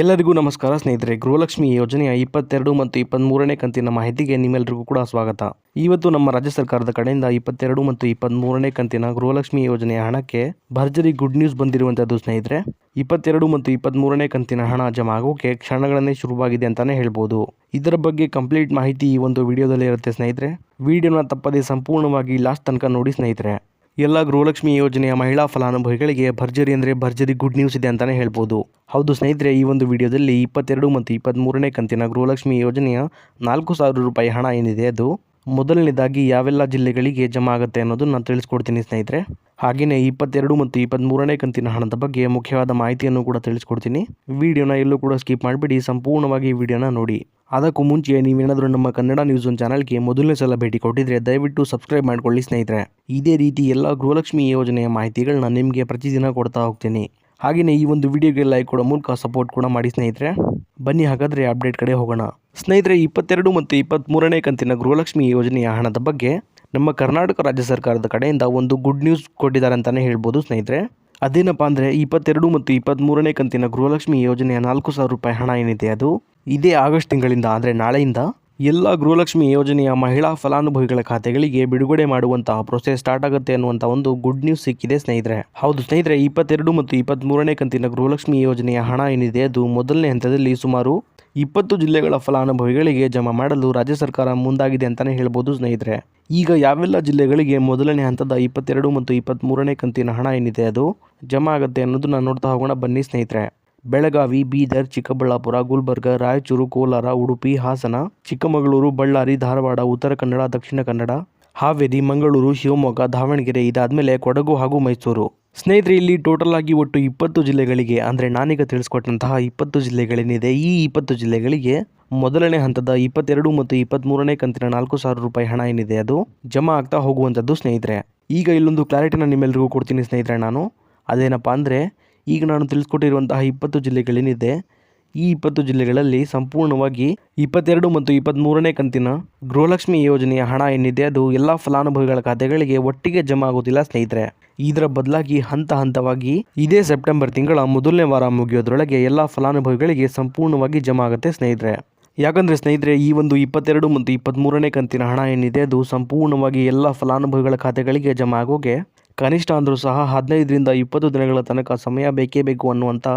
ಎಲ್ಲರಿಗೂ ನಮಸ್ಕಾರ ಸ್ನೇಹಿತರೆ, ಗೃಹಲಕ್ಷ್ಮಿ ಯೋಜನೆಯ ಇಪ್ಪತ್ತೆರಡು ಮತ್ತು ಇಪ್ಪತ್ತ್ಮೂರನೇ ಕಂತಿನ ಮಾಹಿತಿಗೆ ನಿಮ್ಮೆಲ್ಲರಿಗೂ ಕೂಡ ಸ್ವಾಗತ. ಇವತ್ತು ನಮ್ಮ ರಾಜ್ಯ ಸರ್ಕಾರದ ಕಡೆಯಿಂದ ಇಪ್ಪತ್ತೆರಡು ಮತ್ತು ಇಪ್ಪತ್ತ್ಮೂರನೇ ಕಂತಿನ ಗೃಹಲಕ್ಷ್ಮಿ ಯೋಜನೆಯ ಹಣಕ್ಕೆ ಭರ್ಜರಿ ಗುಡ್ ನ್ಯೂಸ್ ಬಂದಿರುವಂಥದ್ದು ಸ್ನೇಹಿತರೆ. ಇಪ್ಪತ್ತೆರಡು ಮತ್ತು ಇಪ್ಪತ್ತ್ಮೂರನೇ ಕಂತಿನ ಹಣ ಜಮಾ ಆಗೋಕೆ ಕ್ಷಣಗಳನ್ನೇ ಶುರುವಾಗಿದೆ ಅಂತಾನೆ ಹೇಳ್ಬೋದು. ಇದರ ಬಗ್ಗೆ ಕಂಪ್ಲೀಟ್ ಮಾಹಿತಿ ಈ ಒಂದು ವಿಡಿಯೋದಲ್ಲಿ ಇರುತ್ತೆ ಸ್ನೇಹಿತರೆ. ವಿಡಿಯೋನ ತಪ್ಪದೆ ಸಂಪೂರ್ಣವಾಗಿ ಲಾಸ್ಟ್ ತನಕ ನೋಡಿ ಸ್ನೇಹಿತರೆ. ಎಲ್ಲ ಗೃಹಲಕ್ಷ್ಮಿ ಯೋಜನೆಯ ಮಹಿಳಾ ಫಲಾನುಭವಿಗಳಿಗೆ ಭರ್ಜರಿ ಅಂದರೆ ಭರ್ಜರಿ ಗುಡ್ ನ್ಯೂಸ್ ಇದೆ ಅಂತಲೇ ಹೇಳ್ಬೋದು. ಹೌದು ಸ್ನೇಹಿತರೆ, ಈ ಒಂದು ವಿಡಿಯೋದಲ್ಲಿ ಇಪ್ಪತ್ತೆರಡು ಮತ್ತು ಇಪ್ಪತ್ತ್ಮೂರನೇ ಕಂತಿನ ಗೃಹಲಕ್ಷ್ಮಿ ಯೋಜನೆಯ ನಾಲ್ಕು ಸಾವಿರ ರೂಪಾಯಿ ಹಣ ಏನಿದೆ ಅದು? ಮೊದಲನೇದಾಗಿ ಯಾವೆಲ್ಲ ಜಿಲ್ಲೆಗಳಿಗೆ ಜಮಾ ಆಗುತ್ತೆ ಅನ್ನೋದನ್ನು ನಾನು ತಿಳಿಸ್ಕೊಡ್ತೀನಿ ಸ್ನೇಹಿತರೆ. ಹಾಗೆಯೇ ಇಪ್ಪತ್ತೆರಡು ಮತ್ತು ಇಪ್ಪತ್ತ್ಮೂರನೇ ಕಂತಿನ ಹಣದ ಬಗ್ಗೆ ಮುಖ್ಯವಾದ ಮಾಹಿತಿಯನ್ನು ಕೂಡ ತಿಳಿಸ್ಕೊಡ್ತೀನಿ. ವಿಡಿಯೋನ ಎಲ್ಲೂ ಕೂಡ ಸ್ಕಿಪ್ ಮಾಡಿಬಿಡಿ, ಸಂಪೂರ್ಣವಾಗಿ ವಿಡಿಯೋನ ನೋಡಿ. ಅದಕ್ಕೂ ಮುಂಚೆ ನೀವೇನಾದರೂ ನಮ್ಮ ಕನ್ನಡ ನ್ಯೂಸ್ ಒನ್ ಚಾನಲ್ಗೆ ಮೊದಲನೇ ಸಲ ಭೇಟಿ ಕೊಟ್ಟಿದ್ರೆ ದಯವಿಟ್ಟು ಸಬ್ಸ್ಕ್ರೈಬ್ ಮಾಡ್ಕೊಳ್ಳಿ ಸ್ನೇಹಿತರೆ. ಇದೇ ರೀತಿ ಎಲ್ಲ ಗೃಹಲಕ್ಷ್ಮಿ ಯೋಜನೆಯ ಮಾಹಿತಿಗಳನ್ನ ನಿಮಗೆ ಪ್ರತಿದಿನ ಕೊಡ್ತಾ ಹೋಗ್ತೀನಿ. ಹಾಗೆಯೇ ಈ ಒಂದು ವಿಡಿಯೋಗೆ ಲೈಕ್ ಕೊಡೋ ಮೂಲಕ ಸಪೋರ್ಟ್ ಕೂಡ ಮಾಡಿ ಸ್ನೇಹಿತರೆ. ಬನ್ನಿ ಹಾಗಾದರೆ ಅಪ್ಡೇಟ್ ಕಡೆ ಹೋಗೋಣ. ಸ್ನೇಹಿತರೆ, ಇಪ್ಪತ್ತೆರಡು ಮತ್ತು ಇಪ್ಪತ್ತ್ಮೂರನೇ ಕಂತಿನ ಗೃಹಲಕ್ಷ್ಮಿ ಯೋಜನೆಯ ಹಣದ ಬಗ್ಗೆ ನಮ್ಮ ಕರ್ನಾಟಕ ರಾಜ್ಯ ಸರ್ಕಾರದ ಕಡೆಯಿಂದ ಒಂದು ಗುಡ್ ನ್ಯೂಸ್ ಕೊಟ್ಟಿದ್ದಾರೆ ಅಂತಲೇ ಹೇಳ್ಬೋದು ಸ್ನೇಹಿತರೆ. ಅದೇನಪ್ಪ ಅಂದರೆ ಇಪ್ಪತ್ತೆರಡು ಮತ್ತು ಇಪ್ಪತ್ತ್ಮೂರನೇ ಕಂತಿನ ಗೃಹಲಕ್ಷ್ಮಿ ಯೋಜನೆಯ ನಾಲ್ಕು ಸಾವಿರ ರೂಪಾಯಿ ಹಣ ಏನಿದೆ ಅದು? ಇದೇ ಆಗಸ್ಟ್ ತಿಂಗಳಿಂದ, ಅಂದರೆ ನಾಳೆಯಿಂದ ಎಲ್ಲ ಗೃಹಲಕ್ಷ್ಮಿ ಯೋಜನೆಯ ಮಹಿಳಾ ಫಲಾನುಭವಿಗಳ ಖಾತೆಗಳಿಗೆ ಬಿಡುಗಡೆ ಮಾಡುವಂತಹ ಪ್ರೊಸೆಸ್ ಸ್ಟಾರ್ಟ್ ಆಗುತ್ತೆ ಅನ್ನುವಂಥ ಒಂದು ಗುಡ್ ನ್ಯೂಸ್ ಸಿಕ್ಕಿದೆ ಸ್ನೇಹಿತರೆ. ಹೌದು ಸ್ನೇಹಿತರೆ, ಇಪ್ಪತ್ತೆರಡು ಮತ್ತು ಇಪ್ಪತ್ತ್ಮೂರನೇ ಕಂತಿನ ಗೃಹಲಕ್ಷ್ಮಿ ಯೋಜನೆಯ ಹಣ ಏನಿದೆ ಅದು ಮೊದಲನೇ ಹಂತದಲ್ಲಿ ಸುಮಾರು ಇಪ್ಪತ್ತು ಜಿಲ್ಲೆಗಳ ಫಲಾನುಭವಿಗಳಿಗೆ ಜಮಾ ಮಾಡಲು ರಾಜ್ಯ ಸರ್ಕಾರ ಮುಂದಾಗಿದೆ ಅಂತಲೇ ಹೇಳ್ಬೋದು ಸ್ನೇಹಿತರೆ. ಈಗ ಯಾವೆಲ್ಲ ಜಿಲ್ಲೆಗಳಿಗೆ ಮೊದಲನೇ ಹಂತದ ಇಪ್ಪತ್ತೆರಡು ಮತ್ತು ಇಪ್ಪತ್ತ್ಮೂರನೇ ಕಂತಿನ ಹಣ ಏನಿದೆ ಅದು ಜಮಾ ಆಗುತ್ತೆ ಅನ್ನೋದನ್ನ ನೋಡ್ತಾ ಹೋಗೋಣ ಬನ್ನಿ ಸ್ನೇಹಿತರೆ. ಬೆಳಗಾವಿ, ಬೀದರ್, ಚಿಕ್ಕಬಳ್ಳಾಪುರ, ಗುಲ್ಬರ್ಗ, ರಾಯಚೂರು, ಕೋಲಾರ, ಉಡುಪಿ, ಹಾಸನ, ಚಿಕ್ಕಮಗಳೂರು, ಬಳ್ಳಾರಿ, ಧಾರವಾಡ, ಉತ್ತರ ಕನ್ನಡ, ದಕ್ಷಿಣ ಕನ್ನಡ, ಹಾವೇರಿ, ಮಂಗಳೂರು, ಶಿವಮೊಗ್ಗ, ದಾವಣಗೆರೆ ಇದಾದಮೇಲೆ ಕೊಡಗು ಹಾಗೂ ಮೈಸೂರು. ಸ್ನೇಹಿತರೆ ಇಲ್ಲಿ ಟೋಟಲ್ ಆಗಿ ಒಟ್ಟು ಇಪ್ಪತ್ತು ಜಿಲ್ಲೆಗಳಿಗೆ ಅಂದರೆ ನಾನೀಗ ತಿಳಿಸ್ಕೊಟ್ಟಂತಹ ಇಪ್ಪತ್ತು ಜಿಲ್ಲೆಗಳೇನಿದೆ, ಈ ಇಪ್ಪತ್ತು ಜಿಲ್ಲೆಗಳಿಗೆ ಮೊದಲನೇ ಹಂತದ ಇಪ್ಪತ್ತೆರಡು ಮತ್ತು ಇಪ್ಪತ್ತ್ಮೂರನೇ ಕಂತಿನ ನಾಲ್ಕು ಸಾವಿರ ರೂಪಾಯಿ ಹಣ ಏನಿದೆ ಅದು ಜಮಾ ಆಗ್ತಾ ಹೋಗುವಂಥದ್ದು ಸ್ನೇಹಿತರೆ. ಈಗ ಇಲ್ಲೊಂದು ಕ್ಲಾರಿಟಿನ ನಿಮ್ಮೆಲ್ಲರಿಗೂ ಕೊಡ್ತೀನಿ ಸ್ನೇಹಿತರೆ ನಾನು. ಅದೇನಪ್ಪ ಅಂದರೆ ಈಗ ನಾನು ತಿಳಿಸ್ಕೊಟ್ಟಿರುವಂತಹ ಇಪ್ಪತ್ತು ಜಿಲ್ಲೆಗಳೇನಿದೆ, ಈ ಇಪ್ಪತ್ತು ಜಿಲ್ಲೆಗಳಲ್ಲಿ ಸಂಪೂರ್ಣವಾಗಿ ಇಪ್ಪತ್ತೆರಡು ಮತ್ತು ಇಪ್ಪತ್ತ್ಮೂರನೇ ಕಂತಿನ ಗೃಹಲಕ್ಷ್ಮಿ ಯೋಜನೆಯ ಹಣ ಏನಿದೆ, ಅದು ಎಲ್ಲ ಫಲಾನುಭವಿಗಳ ಖಾತೆಗಳಿಗೆ ಒಟ್ಟಿಗೆ ಜಮಾ ಆಗೋದಿಲ್ಲ ಸ್ನೇಹಿತರೆ. ಇದರ ಬದಲಾಗಿ ಹಂತ ಹಂತವಾಗಿ ಇದೇ ಸೆಪ್ಟೆಂಬರ್ ತಿಂಗಳ ಮೊದಲನೇ ವಾರ ಮುಗಿಯೋದ್ರೊಳಗೆ ಎಲ್ಲ ಫಲಾನುಭವಿಗಳಿಗೆ ಸಂಪೂರ್ಣವಾಗಿ ಜಮಾ ಆಗುತ್ತೆ, ಸ್ನೇಹಿತರೆ. ಯಾಕಂದರೆ ಸ್ನೇಹಿತರೆ, ಈ ಒಂದು ಇಪ್ಪತ್ತೆರಡು ಮತ್ತು ಇಪ್ಪತ್ತ್ಮೂರನೇ ಕಂತಿನ ಹಣ ಏನಿದೆ, ಅದು ಸಂಪೂರ್ಣವಾಗಿ ಎಲ್ಲ ಫಲಾನುಭವಿಗಳ ಖಾತೆಗಳಿಗೆ ಜಮಾ ಆಗೋಗೆ ಕನಿಷ್ಠ ಅಂದರೂ ಸಹ ಹದಿನೈದರಿಂದ ಇಪ್ಪತ್ತು ದಿನಗಳ ತನಕ ಸಮಯ ಬೇಕೇ ಬೇಕು ಅನ್ನುವಂಥ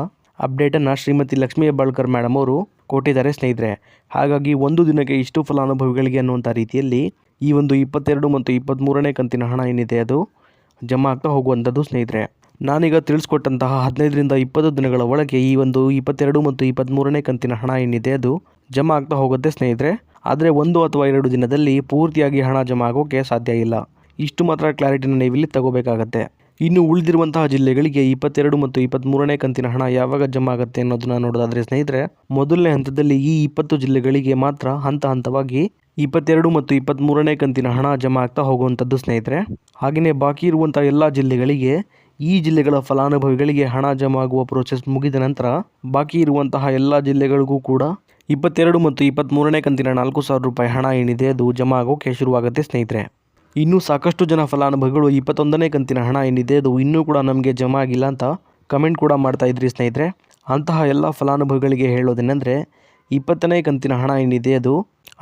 ಅಪ್ಡೇಟನ್ನು ಶ್ರೀಮತಿ ಲಕ್ಷ್ಮೀ ಹೆಬ್ಬಾಳ್ಕರ್ ಮೇಡಮ್ ಅವರು ಕೊಟ್ಟಿದ್ದಾರೆ ಸ್ನೇಹಿತರೆ. ಹಾಗಾಗಿ ಒಂದು ದಿನಕ್ಕೆ ಇಷ್ಟು ಫಲಾನುಭವಿಗಳಿಗೆ ಅನ್ನುವಂಥ ರೀತಿಯಲ್ಲಿ ಈ ಒಂದು ಇಪ್ಪತ್ತೆರಡು ಮತ್ತು ಇಪ್ಪತ್ತ್ಮೂರನೇ ಕಂತಿನ ಹಣ ಏನಿದೆ ಅದು ಜಮಾ ಆಗ್ತಾ ಹೋಗುವಂಥದ್ದು ಸ್ನೇಹಿತರೆ. ನಾನೀಗ ತಿಳಿಸ್ಕೊಟ್ಟಂತಹ ಹದಿನೈದರಿಂದ ಇಪ್ಪತ್ತು ದಿನಗಳ ಒಳಗೆ ಈ ಒಂದು ಇಪ್ಪತ್ತೆರಡು ಮತ್ತು ಇಪ್ಪತ್ತ್ಮೂರನೇ ಕಂತಿನ ಹಣ ಏನಿದೆ ಅದು ಜಮಾ ಆಗ್ತಾ ಹೋಗುತ್ತೆ ಸ್ನೇಹಿತರೆ. ಆದರೆ ಒಂದು ಅಥವಾ ಎರಡು ದಿನದಲ್ಲಿ ಪೂರ್ತಿಯಾಗಿ ಹಣ ಜಮಾ ಆಗೋಕ್ಕೆ ಸಾಧ್ಯ ಇಲ್ಲ. ಇಷ್ಟು ಮಾತ್ರ ಕ್ಲಾರಿಟಿನ ನೀವಿಲ್ಲಿ ತಗೋಬೇಕಾಗತ್ತೆ. ಇನ್ನು ಉಳಿದಿರುವಂತಹ ಜಿಲ್ಲೆಗಳಿಗೆ ಇಪ್ಪತ್ತೆರಡು ಮತ್ತು ಇಪ್ಪತ್ತ್ಮೂರನೇ ಕಂತಿನ ಹಣ ಯಾವಾಗ ಜಮಾ ಆಗುತ್ತೆ ಅನ್ನೋದನ್ನ ನೋಡೋದಾದ್ರೆ ಸ್ನೇಹಿತರೆ, ಮೊದಲನೇ ಹಂತದಲ್ಲಿ ಈ ಇಪ್ಪತ್ತು ಜಿಲ್ಲೆಗಳಿಗೆ ಮಾತ್ರ ಹಂತ ಹಂತವಾಗಿ ಇಪ್ಪತ್ತೆರಡು ಮತ್ತು ಇಪ್ಪತ್ತ್ಮೂರನೇ ಕಂತಿನ ಹಣ ಜಮಾ ಆಗ್ತಾ ಹೋಗುವಂಥದ್ದು ಸ್ನೇಹಿತರೆ. ಹಾಗೆಯೇ ಬಾಕಿ ಇರುವಂಥ ಎಲ್ಲ ಜಿಲ್ಲೆಗಳಿಗೆ ಈ ಜಿಲ್ಲೆಗಳ ಫಲಾನುಭವಿಗಳಿಗೆ ಹಣ ಜಮಾ ಆಗುವ ಪ್ರೋಸೆಸ್ ಮುಗಿದ ನಂತರ ಬಾಕಿ ಇರುವಂತಹ ಎಲ್ಲ ಜಿಲ್ಲೆಗಳಿಗೂ ಕೂಡ ಇಪ್ಪತ್ತೆರಡು ಮತ್ತು ಇಪ್ಪತ್ತ್ಮೂರನೇ ಕಂತಿನ ನಾಲ್ಕು ಸಾವಿರ ರೂಪಾಯಿ ಹಣ ಏನಿದೆ ಅದು ಜಮಾ ಆಗೋಕ್ಕೆ ಶುರುವಾಗುತ್ತೆ ಸ್ನೇಹಿತರೆ. ಇನ್ನೂ ಸಾಕಷ್ಟು ಜನ ಫಲಾನುಭವಿಗಳು ಇಪ್ಪತ್ತೊಂದನೇ ಕಂತಿನ ಹಣ ಏನಿದೆ ಅದು ಇನ್ನೂ ಕೂಡ ನಮಗೆ ಜಮಾ ಆಗಿಲ್ಲ ಅಂತ ಕಮೆಂಟ್ ಕೂಡ ಮಾಡ್ತಾ ಇದ್ರಿ ಸ್ನೇಹಿತರೆ. ಅಂತಹ ಎಲ್ಲ ಫಲಾನುಭವಿಗಳಿಗೆ ಹೇಳೋದೇನೆಂದರೆ, ಇಪ್ಪತ್ತನೇ ಕಂತಿನ ಹಣ ಏನಿದೆ ಅದು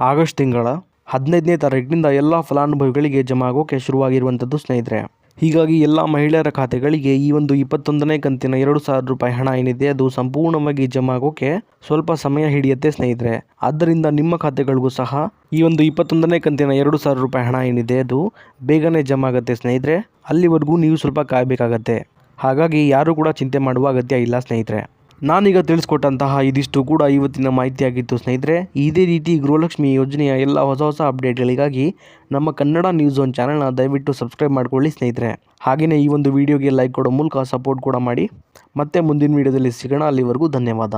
ಆಗಸ್ಟ್ ತಿಂಗಳ ಹದಿನೈದನೇ ತಾರೀಕಿನಿಂದ ಎಲ್ಲ ಫಲಾನುಭವಿಗಳಿಗೆ ಜಮಾ ಆಗೋಕ್ಕೆ ಶುರುವಾಗಿರುವಂಥದ್ದು ಸ್ನೇಹಿತರೆ. ಹೀಗಾಗಿ ಎಲ್ಲ ಮಹಿಳೆಯರ ಖಾತೆಗಳಿಗೆ ಈ ಒಂದು ಇಪ್ಪತ್ತೊಂದನೇ ಕಂತಿನ ಎರಡು ಸಾವಿರ ರೂಪಾಯಿ ಹಣ ಏನಿದೆ, ಅದು ಸಂಪೂರ್ಣವಾಗಿ ಜಮಾ ಆಗೋಕೆ ಸ್ವಲ್ಪ ಸಮಯ ಹಿಡಿಯುತ್ತೆ ಸ್ನೇಹಿತರೆ. ಆದ್ದರಿಂದ ನಿಮ್ಮ ಖಾತೆಗಳಿಗೂ ಸಹ ಈ ಒಂದು ಇಪ್ಪತ್ತೊಂದನೇ ಕಂತಿನ ಎರಡು ಸಾವಿರ ರೂಪಾಯಿ ಹಣ ಏನಿದೆ, ಅದು ಬೇಗನೆ ಜಮಾ ಆಗುತ್ತೆ ಸ್ನೇಹಿತರೆ. ಅಲ್ಲಿವರೆಗೂ ನೀವು ಸ್ವಲ್ಪ ಕಾಯಬೇಕಾಗತ್ತೆ. ಹಾಗಾಗಿ ಯಾರೂ ಕೂಡ ಚಿಂತೆ ಮಾಡುವ ಅಗತ್ಯ ಇಲ್ಲ ಸ್ನೇಹಿತರೆ. ನಾನೀಗ ತಿಳಿಸ್ಕೊಟ್ಟಂತಹ ಇದಿಷ್ಟು ಕೂಡ ಇವತ್ತಿನ ಮಾಹಿತಿಯಾಗಿತ್ತು. ಸ್ನೇಹಿತರೆ, ಇದೇ ರೀತಿ ಗೃಹಲಕ್ಷ್ಮಿ ಯೋಜನೆಯ ಎಲ್ಲ ಹೊಸ ಹೊಸ ಅಪ್ಡೇಟ್ಗಳಿಗಾಗಿ ನಮ್ಮ ಕನ್ನಡ ನ್ಯೂಸ್ ಒನ್ ಚಾನಲ್ನ ದಯವಿಟ್ಟು ಸಬ್ಸ್ಕ್ರೈಬ್ ಮಾಡ್ಕೊಳ್ಳಿ ಸ್ನೇಹಿತರೆ. ಹಾಗೆಯೇ ಈ ಒಂದು ವಿಡಿಯೋಗೆ ಲೈಕ್ ಕೊಡೋ ಮೂಲಕ ಸಪೋರ್ಟ್ ಕೂಡ ಮಾಡಿ. ಮತ್ತೆ ಮುಂದಿನ ವಿಡಿಯೋದಲ್ಲಿ ಸಿಗೋಣ. ಅಲ್ಲಿವರೆಗೂ ಧನ್ಯವಾದ.